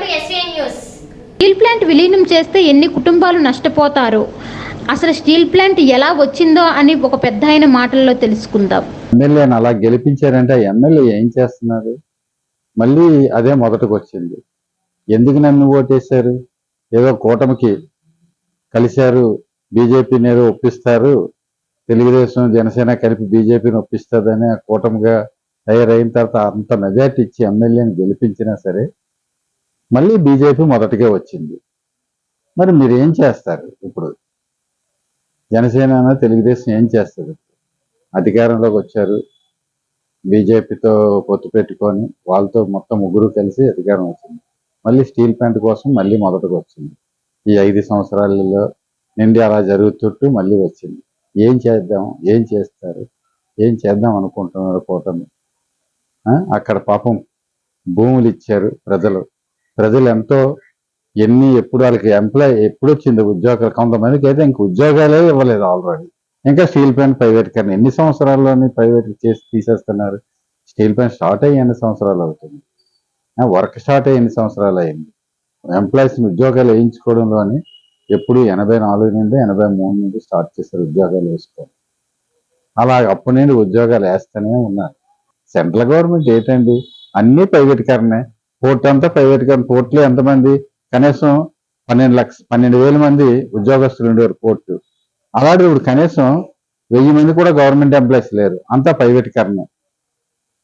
Welcome to SVN news steel plant విలీనం చేస్తే ఎన్ని కుటుంబాలు నష్టపోతారు? అసలు స్టీల్ ప్లాంట్ ఎలా వచ్చిందో అని ఒక పెద్ద ఆయన మాటల్లో తెలుసుకుందాం. ఎమ్మెల్యేని అలా గెలిపించారంటే ఆ ఎమ్మెల్యే ఏం చేస్తున్నారు? మళ్ళీ అదే మొదటకు వచ్చింది ఎందుకు నన్ను ఓటేశారు? ఏదో కూటమికి కలిశారు బీజేపీని ఏదో ఒప్పిస్తారు తెలుగుదేశం జనసేన కలిపి బీజేపీని ఒప్పిస్తుందని ఆ కూటమిగా తయారైన తర్వాత అంత మెజార్టీ ఇచ్చి ఎమ్మెల్యేని గెలిపించినా సరే మళ్ళీ బీజేపీ మొదటికే వచ్చింది. మరి మీరు ఏం చేస్తారు ఇప్పుడు? జనసేన తెలుగుదేశం ఏం చేస్తుంది? అధికారంలోకి వచ్చారు. బీజేపీతో పొత్తు పెట్టుకొని వాళ్ళతో మొత్తం ముగ్గురు కలిసి అధికారం వచ్చింది. మళ్ళీ స్టీల్ ప్లాంట్ కోసం మళ్ళీ మొదటకు వచ్చింది. ఈ ఐదు సంవత్సరాలలో నిండి అలా జరుగుతుంటూ మళ్ళీ వచ్చింది. ఏం చేద్దాం? ఏం చేస్తారు? ఏం చేద్దాం అనుకుంటున్నారు కూటమి? అక్కడ పాపం భూములు ఇచ్చారు ప్రజలు. ప్రజలు ఎంతో ఎన్ని ఎప్పుడు వాళ్ళకి ఎంప్లాయ్ ఎప్పుడు వచ్చింది ఉద్యోగాలు? కొంతమందికి అయితే ఇంక ఉద్యోగాలే ఇవ్వలేదు ఆల్రెడీ ఇంకా స్టీల్ ప్లాంట్ ప్రైవేట్ కానీ ఎన్ని సంవత్సరాల్లోని ప్రైవేట్ చేసి తీసేస్తున్నారు? స్టీల్ ప్లాంట్ స్టార్ట్ అయ్యి ఎన్ని సంవత్సరాలు అవుతుంది? వర్క్ స్టార్ట్ అయ్యి ఎన్ని సంవత్సరాలు అయింది? ఎంప్లాయీస్ ఉద్యోగాలు వేయించుకోవడంలోని ఎప్పుడు ఎనభై నాలుగు నుండి ఎనభై మూడు నుండి స్టార్ట్ చేశారు ఉద్యోగాలు వేసుకోవాలి అలా అప్పటి నుండి ఉద్యోగాలు వేస్తూనే ఉన్నారు. సెంట్రల్ గవర్నమెంట్ ఏంటండి? అన్ని ప్రైవేటీకరణే పోర్ట్ అంతా ప్రైవేట్ కానీ పోర్ట్లే ఎంతమంది? కనీసం పన్నెండు లక్ష పన్నెండు వేల మంది ఉద్యోగస్తులు ఉండేవారు పోర్టు. అలాంటి ఇప్పుడు కనీసం వెయ్యి మంది కూడా గవర్నమెంట్ ఎంప్లాయీస్ లేరు. అంతా ప్రైవేటీకరణ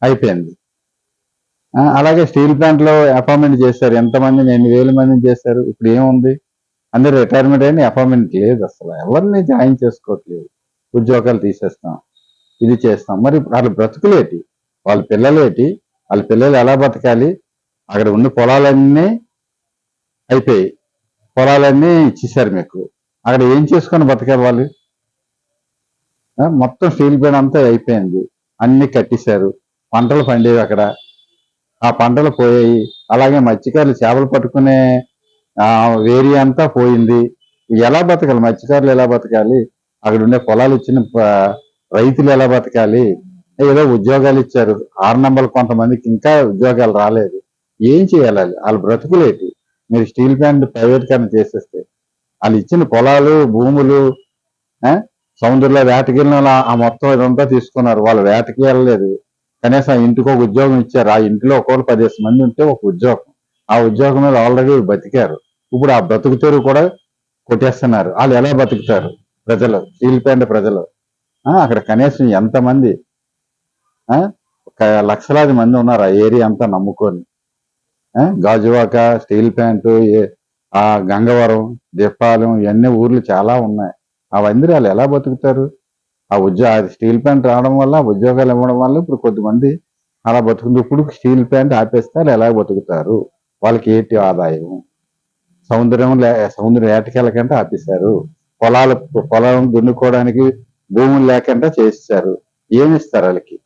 అయిపోయింది. అలాగే స్టీల్ ప్లాంట్లో అపాయింట్మెంట్ చేశారు. ఎంతమందిని ఎన్ని వేల మందిని చేశారు? ఇప్పుడు ఏముంది? అందరూ రిటైర్మెంట్ అయిన అపాయింట్మెంట్ లేదు అసలు. ఎవరిని జాయిన్ చేసుకోవట్లేదు. ఉద్యోగాలు తీసేస్తాం ఇది చేస్తాం. మరి వాళ్ళ బ్రతుకులేటి వాళ్ళ పిల్లలేటి వాళ్ళ పిల్లలు ఎలా బతకాలి? అక్కడ ఉన్న పొలాలన్నీ అయిపోయాయి. పొలాలన్నీ ఇచ్చేసారు మీకు. అక్కడ ఏం చేసుకొని బతకాలి మొత్తం స్టీల్ ప్లాంట్ అంతా అయిపోయింది. అన్ని కట్టేశారు. పంటలు పండేవి అక్కడ. ఆ పంటలు పోయాయి. అలాగే మత్స్యకారులు చేపలు పట్టుకునే ఏరియా అంతా పోయింది. ఎలా బతకాలి? మత్స్యకారులు ఎలా బతకాలి? అక్కడ ఉండే పొలాలు ఇచ్చిన రైతులు ఎలా బతకాలి? ఏదో ఉద్యోగాలు ఇచ్చారు. ఆరు నెంబర్లు కొంతమందికి ఇంకా ఉద్యోగాలు రాలేదు. ఏం చేయాలి? వాళ్ళు? బ్రతుకులేటి? మీరు స్టీల్ ప్లాంట్ ప్రైవేటీకరణ చేసేస్తే వాళ్ళు ఇచ్చిన పొలాలు భూములు సముద్రంలో వేటకెళ్ళిన వాళ్ళు ఆ మొత్తం ఇదంతా తీసుకున్నారు. వాళ్ళు వేటకి వెళ్ళలేదు. కనీసం ఆ ఇంటికి ఒక ఉద్యోగం ఇచ్చారు. ఆ ఇంటిలో ఒకవేళ పదిహేను మంది ఉంటే ఒక ఉద్యోగం. ఆ ఉద్యోగం మీద ఆల్రెడీ బతికారు. ఇప్పుడు ఆ బ్రతుకు తెరువు కూడా కొట్టేస్తున్నారు. వాళ్ళు ఎలా బతుకుతారు? ప్రజలు స్టీల్ ప్లాంట్ ప్రజలు. అక్కడ కనీసం ఎంతమంది ఒక లక్షలాది మంది ఉన్నారు ఆ ఏరియా అంతా నమ్ముకొని. గాజువాక స్టీల్ ప్లాంట్ ఆ గంగవరం దీపాలెం ఇవన్నీ ఊర్లు చాలా ఉన్నాయి. అవన్నీ వాళ్ళు ఎలా బతుకుతారు? ఆ ఉద్యోగ స్టీల్ ప్లాంట్ రావడం వల్ల ఉద్యోగాలు ఇవ్వడం వల్ల ఇప్పుడు కొద్దిమంది అలా బతుకుంది ఇప్పుడు స్టీల్ ప్లాంట్ ఆపేస్తే వాళ్ళు ఎలా బతుకుతారు? వాళ్ళకి ఏంటి ఆదాయం? సముద్రం లే- సముద్రం ఏటకెళ్ళకంటే ఆపేశారు. పొలాలు పొలం దున్నుకోవడానికి భూములు లేకుండా చేస్తారు ఏమి ఇస్తారు వాళ్ళకి?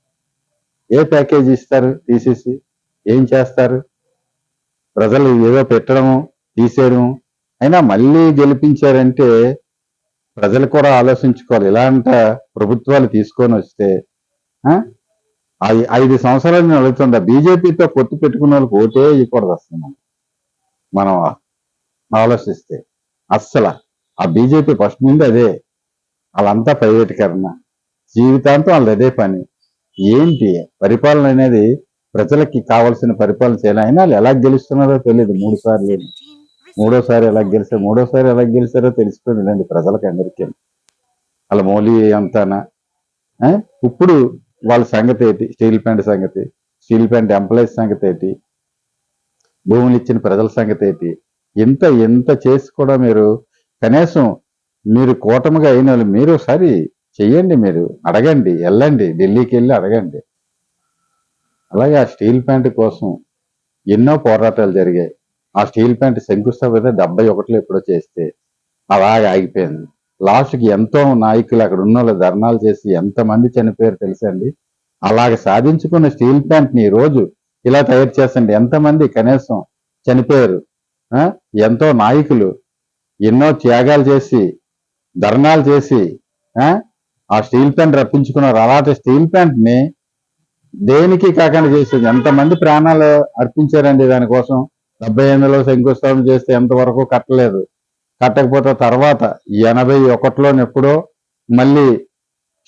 ఏ ప్యాకేజ్ ఇస్తారు? తీసేసి ఏం చేస్తారు? ప్రజలు ఏదో పెట్టడము తీసేయడం అయినా మళ్ళీ గెలిపించారంటే ప్రజలు కూడా ఆలోచించుకోవాలి. ఇలాంట ప్రభుత్వాలు తీసుకొని వస్తే ఐ- ఐదు సంవత్సరాలు నేను అడుగుతుందా బీజేపీతో పొత్తు పెట్టుకున్న వాళ్ళకి ఓటే ఇవ్వకూడదు అసలు మనం. మనం ఆలోచిస్తే అస్సలు. ఆ బీజేపీ ఫస్ట్ నుండి అదే. వాళ్ళంతా ప్రైవేటీకరణ జీవితాంతం వాళ్ళది అదే పని. ఏంటి? పరిపాలన అనేది ప్రజలకి కావాల్సిన పరిపాలన చేయాలి. అయినా వాళ్ళు ఎలా గెలుస్తున్నారో తెలియదు మూడు సార్లు మూడోసారి ఎలా గెలిచారు మూడోసారి ఎలా గెలిచారో తెలిసిపోయింది లేండి ప్రజలకు అందరికీ. వాళ్ళ మౌలి అంతానా? ఇప్పుడు వాళ్ళ సంగతి ఏంటి? స్టీల్ ప్లాంట్ సంగతి స్టీల్ ప్లాంట్ ఎంప్లాయీస్ సంగతి ఏంటి? భూములు ఇచ్చిన ప్రజల సంగతి ఏంటి? ఎంత ఎంత చేసి కూడా మీరు కనీసం మీరు కూటమిగా అయిన వాళ్ళు మీరు ఒకసారి చెయ్యండి మీరు. అడగండి వెళ్ళండి. ఢిల్లీకి వెళ్ళి అడగండి. అలాగే ఆ స్టీల్ ప్యాంట్ కోసం ఎన్నో పోరాటాలు జరిగాయి. ఆ స్టీల్ ప్యాంట్ శంకుస్థాపన డెబ్బై ఒకటిలో ఎప్పుడో చేస్తే అలాగే ఆగిపోయింది. లాస్ట్కి ఎంతో నాయకులు అక్కడ ఉన్న వాళ్ళు ధర్నాలు చేసి ఎంతమంది చనిపోయారు తెలుసండి అలాగ సాధించుకున్న స్టీల్ ప్యాంట్ని రోజు ఇలా తయారు చేసండి ఎంతమంది కనీసం చనిపోయారు? ఎంతో నాయకులు ఎన్నో త్యాగాలు చేసి ధర్నాలు చేసి ఆ? స్టీల్ ప్యాంట్ రప్పించుకున్నారు అలాంటి స్టీల్ ప్యాంట్ని దేనికి కాకుండా చేసింది ఎంతమంది ప్రాణాలు అర్పించారండి దానికోసం? డెబ్బై ఎనిమిదిలో శంకుస్థాపన చేస్తే ఎంతవరకు కట్టలేదు. కట్టకపోతే తర్వాత ఎనభై ఒకటిలోనెప్పుడో మళ్ళీ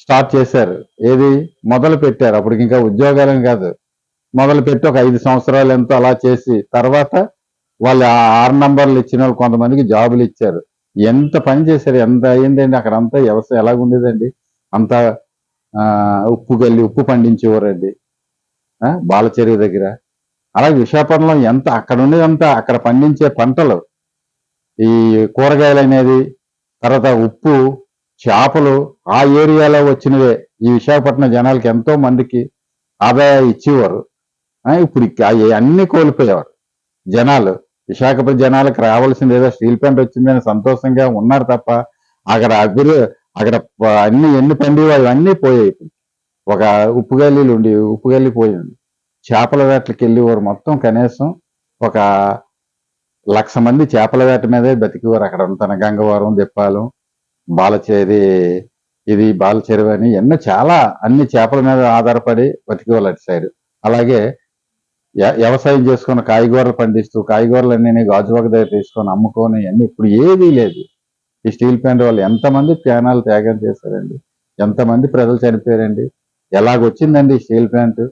స్టార్ట్ చేశారు. ఏది? మొదలు పెట్టారు. అప్పటికి ఇంకా ఉద్యోగాలం కాదు. మొదలు పెట్టి ఒక ఐదు సంవత్సరాలు ఎంతో అలా చేసి తర్వాత వాళ్ళు ఆ ఆరు నంబర్లు ఇచ్చిన వాళ్ళు కొంతమందికి జాబులు ఇచ్చారు. ఎంత పని చేశారు? ఎంత అయ్యిందండి అక్కడ అంతా వ్యవసాయం ఎలాగుండేదండి? అంత ఉప్పు గల్లి ఉప్పు పండించేవారండి బాలచెరువు దగ్గర. అలాగే విశాఖపట్నంలో ఎంత అక్కడ ఉండేదంతా అక్కడ పండించే పంటలు. ఈ కూరగాయలు అనేది తర్వాత ఉప్పు చేపలు ఆ ఏరియాలో వచ్చినవే. ఈ విశాఖపట్నం జనాలకి ఎంతో మందికి ఆదాయం ఇచ్చేవారు. ఇప్పుడు అవి అన్ని కోల్పోయేవారు. జనాలు విశాఖపట్నం జనాలకు రావాల్సింది ఏదో స్టీల్ ప్లాంట్ వచ్చిందని సంతోషంగా ఉన్నారు తప్ప అక్కడ అభివృద్ధి అక్కడ అన్ని ఎన్ని పండేవాళ్ళు అన్నీ పోయాయి ఒక ఉప్పు గల్లీలు ఉండి ఉప్పు గల్లి పోయింది చేపల వేటలకు వెళ్ళేవారు మొత్తం కనీసం ఒక లక్ష మంది చేపల వేట మీదే బతికేవారు అక్కడ ఉంటాను గంగవరం దిప్పాలం బాలచేరి ఇది బాలచెరువు అని ఎన్నో చాలా అన్ని చేపల మీద ఆధారపడి బతికేవాళ్ళు అటు సైడ్. అలాగే వ్యవసాయం చేసుకున్న కాయగూరలు పండిస్తూ కాయగూరలు అన్నీ గాజువాక దగ్గర తీసుకొని అమ్ముకొని అన్నీ ఇప్పుడు ఏదీ లేదు. ఈ స్టీల్ ప్లాంట్ వాళ్ళు ఎంతమంది ప్రాణాలు త్యాగం చేశారండి? ఎంతమంది ప్రజలు చనిపోయారండి? ఎలాగొచ్చిందండి ఈ స్టీల్ ప్లాంట్?